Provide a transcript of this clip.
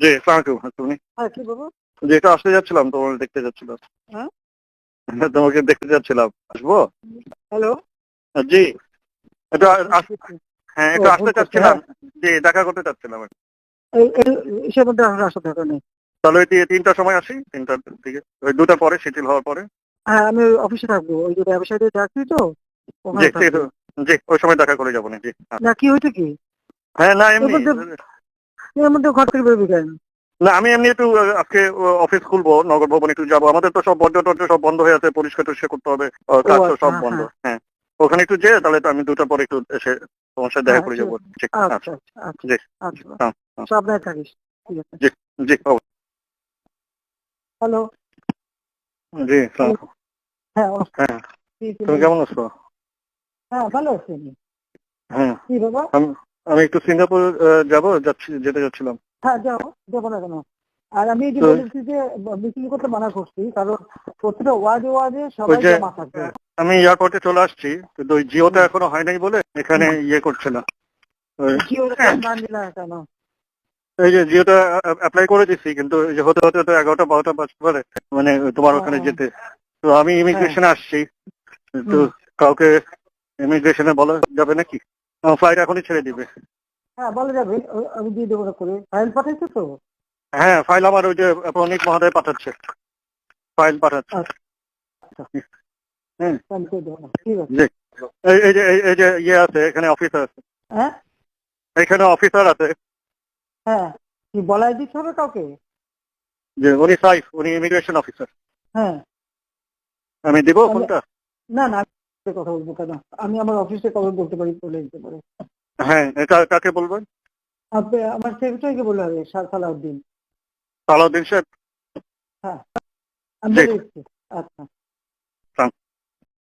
জি তুমি? হ্যাঁ কি যে এটা আসতে যাচ্ছিলাম তোমার দেখতে যাচ্ছিলাম। হ্যাঁ? তোমাকে দেখতে যাচ্ছিলাম। আসব? হ্যালো? জি। এটা হ্যাঁ একটু আসতে চাচ্ছিলাম। জি দেখা করতে চাচ্ছিলাম মধ্যে থাকা তাহলে ওই তিনটার সময় আসি তিনটার দিকে। ওই দুটার পরে শিথিল হওয়ার পরে। হ্যাঁ আমি অফিসে থাকব। ওই যে ব্যবসায়ীতে চাকরি তো জি ওই সময় দেখা করে যাব না জি আচ্ছা। না কি হয়েছে কি? হ্যাঁ না এমনি। এর মধ্যে- ঘর থেকে বেরোবি কেন? না আমি এমনি একটু আজকে অফিস খুলবো নগর ভবন একটু যাব। আমাদের তো সব বড্ড টড্ড সব বন্ধ হয়ে আছে পরিষ্কার টরিষ্কার করতে হবে কাজ তো আচ্ছা, সব হ্যাঁ, বন্ধ। হ্যাঁ। ওখানে একটু যেয়ে তাহলে তো আমি দুটার পরে একটু এসে তোমার সাথে দেখা করে আচ্ছা, যাব। ঠিক আচ্ছা জি আচ্ছা। হ্যাঁ, হ্যাঁ। সাবধানে থাকিস ঠিক জি হ্যালো। জি হ্যাঁ। হ্যাঁ তুমি কেমন আছো? হ্যাঁ ভালো আছি হ্যাঁ। কি বাবা আমি একটু সিঙ্গাপুর যাব যাচ্ছি যেতে যাচ্ছিলাম। হ্যাঁ যাও যাব না কেন? আর আমি এই যে তো- বলেছি যে মিটিং করতে মানা করছি কারণ প্রতিটা ওয়ার্ডে ওয়ার্ডে সবাই জমা থাকবে আমি এয়ারপোর্টে চলে আসছি কিন্তু ওই জিওটা এখনও হয় নাই বলে এখানে ইয়ে করছে না। মান দিলা কেন। এই যে জিওটা অ্যাপ্লাই করে দিছি কিন্তু যে হতে হতে তো এগারোটা বারোটা বাজতে পারে মানে তোমার ওখানে যেতে। তো আমি ইমিগ্রেশনে আসছি। তো। কাউকে ইমিগ্রেশনে বলা যাবে নাকি? ফ্লাইট এখনই ছেড়ে দিবে। হ্যাঁ বলা যাবে আমি দিয়ে দেবো করে। ফাইল পাঠাইছো তো? হ্যাঁ ফাইল আমার ওই যে প্রণীত মহোদয় পাঠাচ্ছে। ফাইল পাঠাচ্ছে। আচ্ছা। জি। এই যে এই- যে ইয়ে আছে এখানে অফিসার আছে। হ্যাঁ? এখানে অফিসার আছে। হ্যাঁ। কি বলাই দিতে হবে কাউকে? যে উনি সাইফ উনি ইমিগ্রেশন অফিসার হ্যাঁ। আমি দিব ফোনটা? না না কথা বলব কেন? আমি আমার অফিসে কবে বলতে পারি বলে দিতে পারে। হ্যাঁ কাকে বলবেন? আপনি আমার সেক্রেটারিকে বলে হবে সালাউদ্দিন। সালাউদ্দিন সাহেব? হ্যাঁ। আমি আচ্ছা।